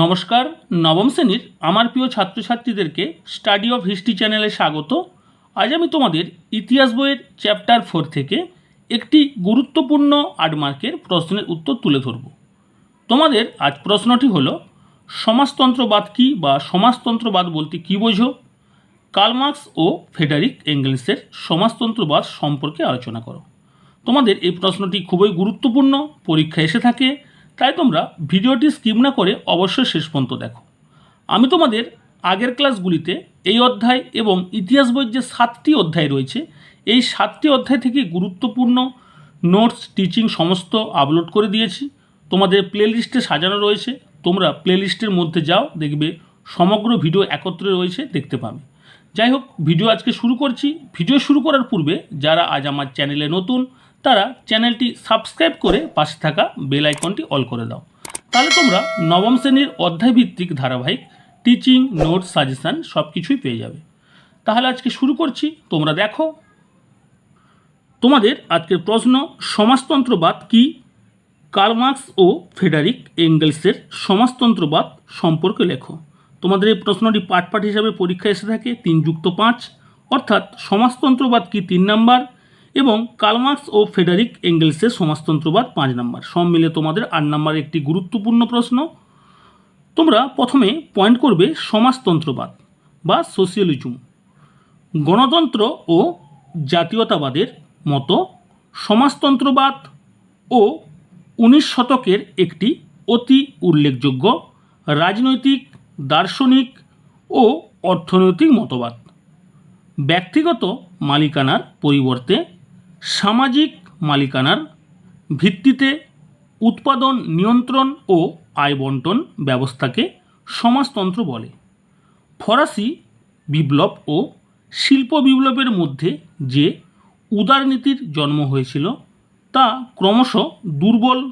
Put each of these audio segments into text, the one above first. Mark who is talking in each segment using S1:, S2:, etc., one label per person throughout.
S1: নমস্কার, নবম শ্রেণির আমার প্রিয় ছাত্রছাত্রীদেরকে স্টাডি অফ হিস্ট্রি চ্যানেলে স্বাগত। আজ আমি তোমাদের ইতিহাস বইয়ের চ্যাপ্টার ফোর থেকে একটি গুরুত্বপূর্ণ আট মার্কের প্রশ্নের উত্তর তুলে ধরব। তোমাদের আজ প্রশ্নটি হলো, সমাজতন্ত্রবাদ কী বা সমাজতন্ত্রবাদ বলতে কী বোঝো? কার্লমার্কস ও ফেডারিক এঙ্গেলসের সমাজতন্ত্রবাদ সম্পর্কে আলোচনা করো। তোমাদের এই প্রশ্নটি খুবই গুরুত্বপূর্ণ, পরীক্ষা এসে থাকে তাই তোমরা ভিডিওটি স্কিপ না করে অবশ্যই শেষ পর্যন্ত দেখো। আমি তোমাদের আগের ক্লাসগুলিতে এই অধ্যায় এবং ইতিহাস বইয়ের যে সাতটি অধ্যায় রয়েছে, এই সাতটি অধ্যায় থেকে গুরুত্বপূর্ণ নোটস টিচিং সমস্ত আপলোড করে দিয়েছি। তোমাদের প্লেলিস্টে সাজানো রয়েছে। তোমরা প্লেলিস্টের মধ্যে যাও, দেখবে সমগ্র ভিডিও একত্রে রয়েছে, দেখতে পাবে। যাই হোক ভিডিও আজকে শুরু করছি। ভিডিও শুরু করার পূর্বে যারা আজ আমার চ্যানেলে নতুন তারা চ্যানেলটি সাবস্ক্রাইব করে পাশে থাকা বেল আইকনটি অল করে দাও। তাহলে তোমরা নবম শ্রেণির অধ্যায়ভিত্তিক ধারাবাহিক টিচিং নোট সাজেশান সব কিছুই পেয়ে যাবে। তাহলে আজকে শুরু করছি, তোমরা দেখো। তোমাদের আজকের প্রশ্ন, সমাজতন্ত্রবাদ কি? কার্লমার্কস ও ফেডারিক এঙ্গেলসের সমাজতন্ত্রবাদ সম্পর্কে লেখো। তোমাদের এই প্রশ্নটি পাঠ পাঠ হিসাবে পরীক্ষা এসে থাকে তিন যুক্ত পাঁচ, অর্থাৎ সমাজতন্ত্রবাদ কি তিন নাম্বার? এবং কার্লমার্কস ও ফেডারিক এঙ্গেলসের সমাজতন্ত্রবাদ পাঁচ নাম্বার। সব মিলে তোমাদের আট নাম্বার একটি গুরুত্বপূর্ণ প্রশ্ন। তোমরা প্রথমে পয়েন্ট করবে সমাজতন্ত্রবাদ বা সোশিয়ালিজম গণতন্ত্র ও জাতীয়তাবাদের মতো সমাজতন্ত্রবাদ ও উনিশ শতকের একটি অতি উল্লেখযোগ্য রাজনৈতিক, দার্শনিক ও অর্থনৈতিক মতবাদ। ব্যক্তিগত মালিকানার পরিবর্তে সামাজিক মালিকানার ভিত্তিতে উৎপাদন, নিয়ন্ত্রণ ও আয় বন্টন ব্যবস্থাকে সমাজতন্ত্র বলে। ফরাসি বিপ্লব ও শিল্প বিপ্লবের মধ্যে যে উদারনীতির জন্ম হয়েছিল, তা ক্রমশ দুর্বল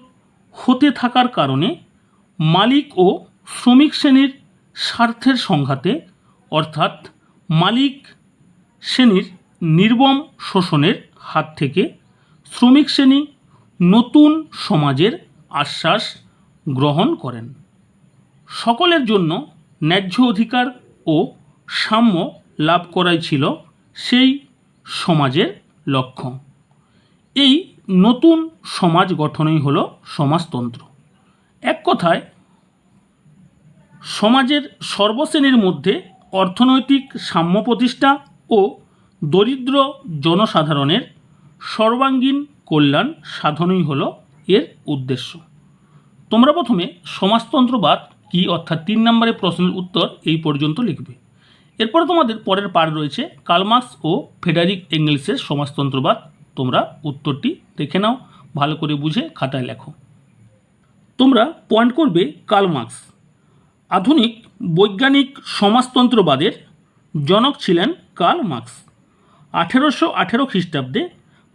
S1: হতে থাকার কারণে মালিক ও শ্রমিক শ্রেণির স্বার্থের সংঘাতে, অর্থাৎ মালিক শ্রেণির নির্মম শোষণের হাত থেকে শ্রমিক শ্রেণি নতুন সমাজের আশ্বাস গ্রহণ করেন। সকলের জন্য ন্যায্য অধিকার ও সাম্য লাভ করাই ছিল সেই সমাজের লক্ষ্য। এই নতুন সমাজ গঠনই হল সমাজতন্ত্র। এক কথায়, সমাজের সর্বশ্রেণীর মধ্যে অর্থনৈতিক সাম্য প্রতিষ্ঠা ও দরিদ্র জনসাধারণের সর্বাঙ্গীন কল্যাণ সাধনই হল এর উদ্দেশ্য। তোমরা প্রথমে সমাজতন্ত্রবাদ কি অর্থাৎ তিন নম্বরের প্রশ্নের উত্তর এই পর্যন্ত লিখবে। এরপরে তোমাদের পরের পার রয়েছে কালমার্কস ও ফেডারিক এঙ্গেলসের সমাজতন্ত্রবাদ। তোমরা উত্তরটি দেখে নাও, ভালো করে বুঝে খাতায় লেখো। তোমরা পয়েন্ট করবে কালমার্কস। আধুনিক বৈজ্ঞানিক সমাজতন্ত্রবাদের জনক ছিলেন কার্ল মার্কস আঠেরোশো আঠেরো খ্রিস্টাব্দে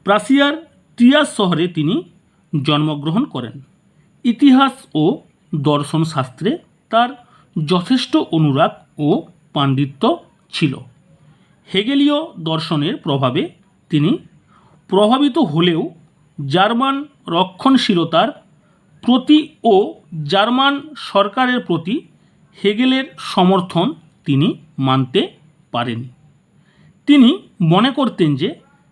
S1: প্রাসিয়ার টিয়াস শহরে তিনি জন্মগ্রহণ করেন। ইতিহাস ও দর্শন শাস্ত্রে তার যথেষ্ট অনুরাগ ও পাণ্ডিত্য ছিল। হেগেলীয় দর্শনের প্রভাবে তিনি প্রভাবিত হলেও জার্মান রক্ষণশীলতার প্রতি ও জার্মান সরকারের প্রতি হেগেলের সমর্থন তিনি মানতে পারেনি তিনি মনে করতেন যে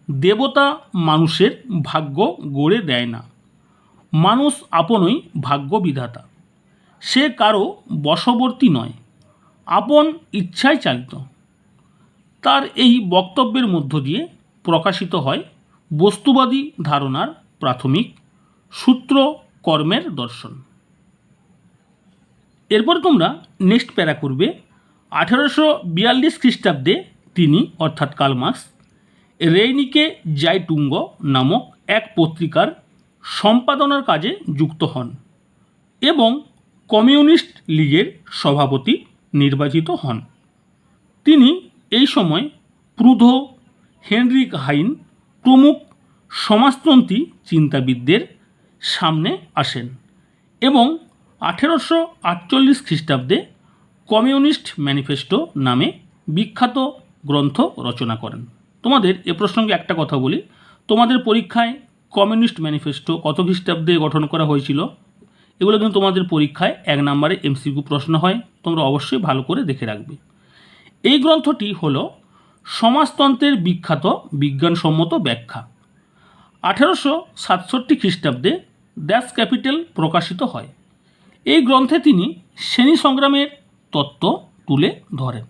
S1: দেবতা মানুষের ভাগ্য গড়ে দেয় না। মানুষ আপনই ভাগ্য বিধাতা সে কারও বশবর্তী নয়, আপন ইচ্ছায় চালিত। তার এই বক্তব্যের মধ্য দিয়ে প্রকাশিত হয় বস্তুবাদী ধারণার প্রাথমিক সূত্র কর্মের দর্শন। এরপর তোমরা নেক্সট প্যারা করবে আঠেরোশো বিয়াল্লিশ খ্রিস্টাব্দে তিনি, অর্থাৎ কালমার্কস রেইনিকে জাইটুঙ্গ নামক এক পত্রিকার সম্পাদনার কাজে যুক্ত হন এবং কমিউনিস্ট লীগের সভাপতি নির্বাচিত হন। তিনি এই সময় প্রুধো হেনরিক হাইন প্রমুখ সমাজতন্ত্রী চিন্তাবিদদের সামনে আসেন এবং আঠেরোশো আটচল্লিশ খ্রিস্টাব্দে কমিউনিস্ট ম্যানিফেস্টো নামে বিখ্যাত গ্রন্থ রচনা করেন। তোমাদের এ প্রসঙ্গে একটা কথা বলি। তোমাদের পরীক্ষায় কমিউনিস্ট ম্যানিফেস্টো কত খ্রিস্টাব্দে গঠন করা হয়েছিল, এগুলো কিন্তু তোমাদের পরীক্ষায় এক নম্বরে এমসিকিউ প্রশ্ন হয়, তোমরা অবশ্যই ভালো করে দেখে রাখবে। এই গ্রন্থটি হলো সমাজতন্ত্রের বিখ্যাত বিজ্ঞানসম্মত ব্যাখ্যা। আঠেরোশো সাতষট্টি খ্রিস্টাব্দে দ্যাস ক্যাপিটাল প্রকাশিত হয়। এই গ্রন্থে তিনি শ্রেণি সংগ্রামের তত্ত্ব তুলে ধরেন।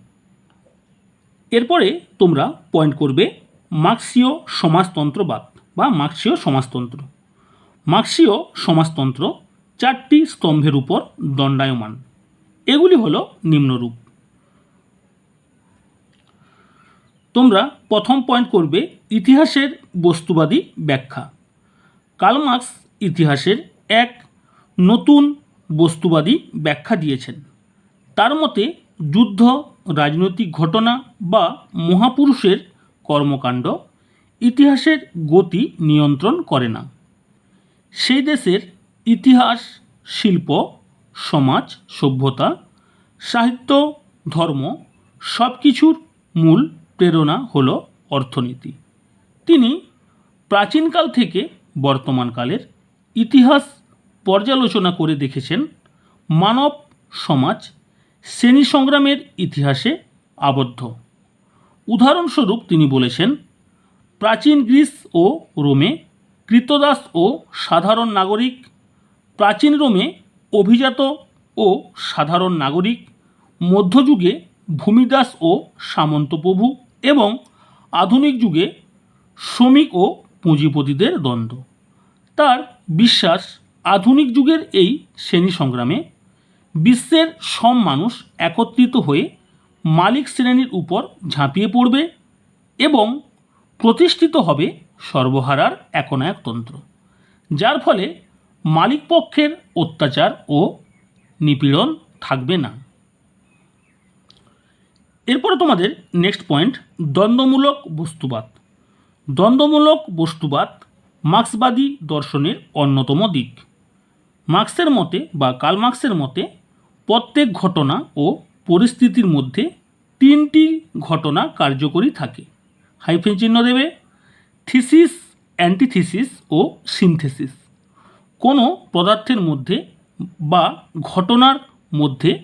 S1: এরপরে তোমরা পয়েন্ট করবে মার্ক্সীয় সমাজতন্ত্রবাদ বা মার্ক্সীয় সমাজতন্ত্র। মার্ক্সীয় সমাজতন্ত্র চারটি স্তম্ভের উপর দণ্ডায়মান। এগুলি হলো নিম্নরূপ। তোমরা প্রথম পয়েন্ট করবে ইতিহাসের বস্তুবাদী ব্যাখ্যা। কালমার্কস ইতিহাসের এক নতুন বস্তুবাদী ব্যাখ্যা দিয়েছেন। তার মতে যুদ্ধ রাজনৈতিক ঘটনা বা মহাপুরুষের কর্মকাণ্ড ইতিহাসের গতি নিয়ন্ত্রণ করে না। সেই দেশের ইতিহাস, শিল্প, সমাজ, সভ্যতা, সাহিত্য, ধর্ম সব কিছুর মূল প্রেরণা হলো অর্থনীতি। তিনি প্রাচীনকাল থেকে বর্তমানকালের ইতিহাস পর্যালোচনা করে দেখেছেন মানব সমাজ শ্রেণি সংগ্রামের ইতিহাসে আবদ্ধ। উদাহরণস্বরূপ তিনি বলেছেন, প্রাচীন গ্রিস ও রোমে কৃতদাস ও সাধারণ নাগরিক, প্রাচীন রোমে অভিজাত ও সাধারণ নাগরিক, মধ্যযুগে ভূমিদাস ও সামন্তপ্রভু এবং আধুনিক যুগে শ্রমিক ও পুঁজিপতিদের দ্বন্দ্ব। তার বিশ্বাস আধুনিক যুগের এই শ্রেণি সংগ্রামে বিশ্বের সব মানুষ একত্রিত হয়ে মালিক শ্রেণির উপর ঝাঁপিয়ে পড়বে এবং প্রতিষ্ঠিত হবে সর্বহারার একনায়কতন্ত্র যার ফলে মালিক পক্ষের অত্যাচার ও নিপীড়ন থাকবে না। এরপরে তোমাদের নেক্সট পয়েন্ট দ্বন্দ্বমূলক বস্তুবাদ। দ্বন্দ্বমূলক বস্তুবাদ মার্ক্সবাদী দর্শনের অন্যতম দিক। মার্ক্সের মতে বা কার্ল মার্ক্সের মতে প্রত্যেক ঘটনা ও পরিস্থিতির মধ্যে তিনটি ঘটনা কার্যকরী থাকে। হাইফেন চিহ্ন দেবে, থিসিস, অ্যান্টিথিসিস ও সিনথেসিস। কোনো পদার্থের মধ্যে বা ঘটনার মধ্যে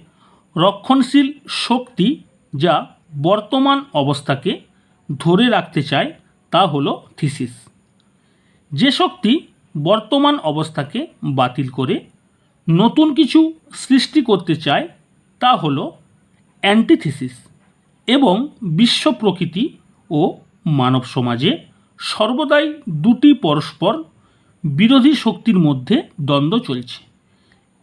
S1: রক্ষণশীল শক্তি যা বর্তমান অবস্থাকে ধরে রাখতে চায় তা হল থিসিস। যে শক্তি বর্তমান অবস্থাকে বাতিল করে নতুন কিছু সৃষ্টি করতে চায় তা হল অ্যান্টিথিসিস এবং বিশ্ব প্রকৃতি ও মানব সমাজে সর্বদাই দুটি পরস্পর বিরোধী শক্তির মধ্যে দ্বন্দ্ব চলছে।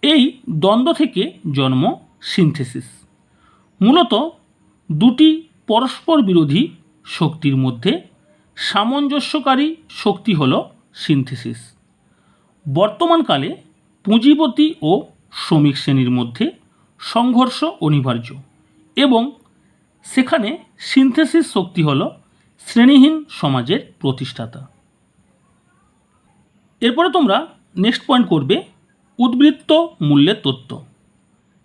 S1: এই দ্বন্দ্ব থেকে জন্ম সিনথেসিস মূলত দুটি পরস্পর বিরোধী শক্তির মধ্যে সামঞ্জস্যকারী শক্তি হল সিনথেসিস বর্তমানকালে পুঁজিপতি ও শ্রমিক শ্রেণির মধ্যে সংঘর্ষ অনিবার্য এবং সেখানে সিনথেসিস শক্তি হল শ্রেণীহীন সমাজের প্রতিষ্ঠাতা। এরপরে তোমরা নেক্সট পয়েন্ট করবে উদ্বৃত্ত মূল্যের তত্ত্ব।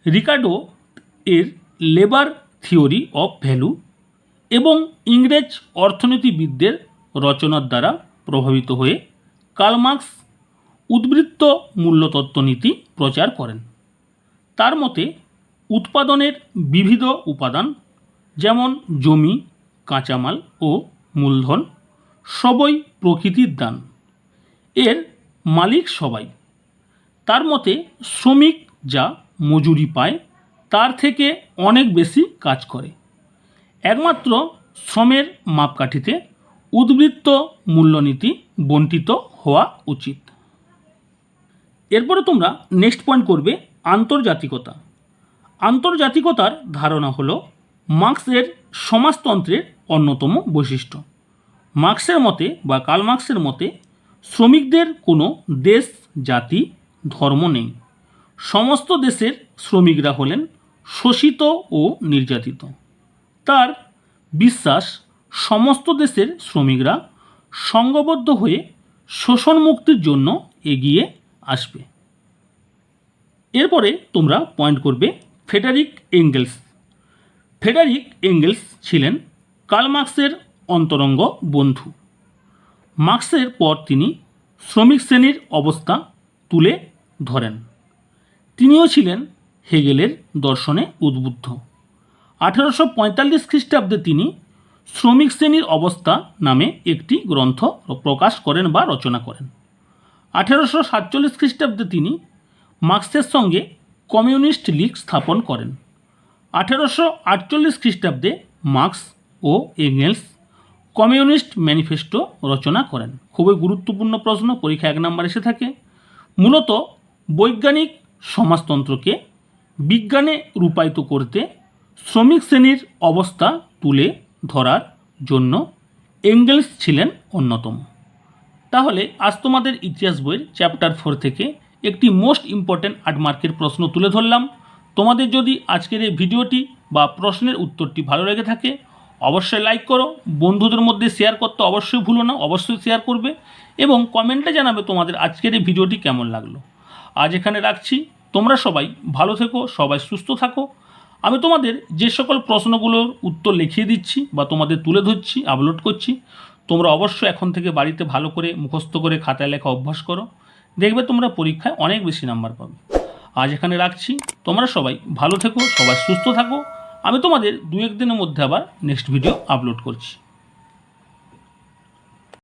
S1: রিকার্ডো এর লেবার থিওরি অফ ভ্যালু এবং ইংরেজ অর্থনীতিবিদদের রচনার দ্বারা প্রভাবিত হয়ে কার্লমার্কস উদ্বৃত্ত মূল্যতত্ত্ব নীতি প্রচার করেন। তার মতে, উৎপাদনের বিবিধ উপাদান, যেমন জমি, কাঁচামাল ও মূলধন, সবই প্রকৃতির দান। এর মালিক সবাই। তার মতে, শ্রমিক যা মজুরি পায়, তার থেকে অনেক বেশি কাজ করে। একমাত্র শ্রমের মাপকাঠিতে উদ্বৃত্ত মূল্যনীতি বন্টিত হওয়া উচিত। এরপরে তোমরা নেক্সট পয়েন্ট করবে আন্তর্জাতিকতা। আন্তর্জাতিকতার ধারণা হলো মার্ক্সের সমাজতন্ত্রের অন্যতম বৈশিষ্ট্য। মার্ক্সের মতে বা কার্ল মার্ক্সের মতে, শ্রমিকদের কোনো দেশ, জাতি, ধর্ম নেই। সমস্ত দেশের শ্রমিকরা হলেন শোষিত ও নির্যাতিত। তার বিশ্বাস, সমস্ত দেশের শ্রমিকরা সংঘবদ্ধ হয়ে শোষণ মুক্তির জন্য এগিয়ে আসবে। এরপরে তোমরা পয়েন্ট করবে ফেডারিক এঙ্গেলস। ফেডারিক এঙ্গেলস ছিলেন কার্ল মার্ক্সের অন্তরঙ্গ বন্ধু। মার্ক্সের পর তিনি শ্রমিক শ্রেণির অবস্থা তুলে ধরেন। তিনিও ছিলেন হেগেলের দর্শনে উদ্বুদ্ধ। আঠেরোশো পঁয়তাল্লিশ খ্রিস্টাব্দে তিনি শ্রমিক শ্রেণির অবস্থা নামে একটি গ্রন্থ প্রকাশ করেন বা রচনা করেন। আঠেরোশো সাতচল্লিশ খ্রিস্টাব্দে তিনি মার্ক্সের সঙ্গে কমিউনিস্ট লীগ স্থাপন করেন। আঠেরোশো আটচল্লিশ খ্রিস্টাব্দে মার্ক্স ও এঙ্গেলস কমিউনিস্ট ম্যানিফেস্টো রচনা করেন। খুবই গুরুত্বপূর্ণ প্রশ্ন পরীক্ষা এক নম্বর এসে থাকে। মূলত বৈজ্ঞানিক সমাজতন্ত্রকে বিজ্ঞানে রূপায়িত করতে শ্রমিক শ্রেণির অবস্থা তুলে ধরার জন্য এঙ্গেলস ছিলেন অন্যতম। তাহলে আজ তোমাদের ইতিহাস বইয়ের চ্যাপ্টার ফোর থেকে একটি মোস্ট ইম্পর্ট্যান্ট আট মার্কের প্রশ্ন তুলে ধরলাম। তোমাদের যদি আজকের এই ভিডিওটি বা প্রশ্নের উত্তরটি ভালো লেগে থাকে, অবশ্যই লাইক করো, বন্ধুদের মধ্যে শেয়ার করতে অবশ্যই ভুলো না, অবশ্যই শেয়ার করবে এবং কমেন্টে জানাবে তোমাদের আজকের এই ভিডিওটি কেমন লাগল। আজ এখানে রাখছি। তোমরা সবাই ভালো থেকো, সবাই সুস্থ থাকো। আমি তোমাদের যে সকল প্রশ্নগুলোর উত্তর লিখিয়ে দিচ্ছি বা তোমাদের তুলে ধরছি আপলোড করছি তোমরা অবশ্য এখন থেকে বাড়িতে ভালো করে মুখস্থ করে খাতায় লেখা অভ্যাস করো। দেখবে তোমরা পরীক্ষায় অনেক বেশি নাম্বার পাবে। আজ এখানে রাখছি। তোমরা সবাই ভালো থেকো, সবাই সুস্থ থাকো। আমি তোমাদের দু একদিনের মধ্যে আবার নেক্সট ভিডিও আপলোড করছি।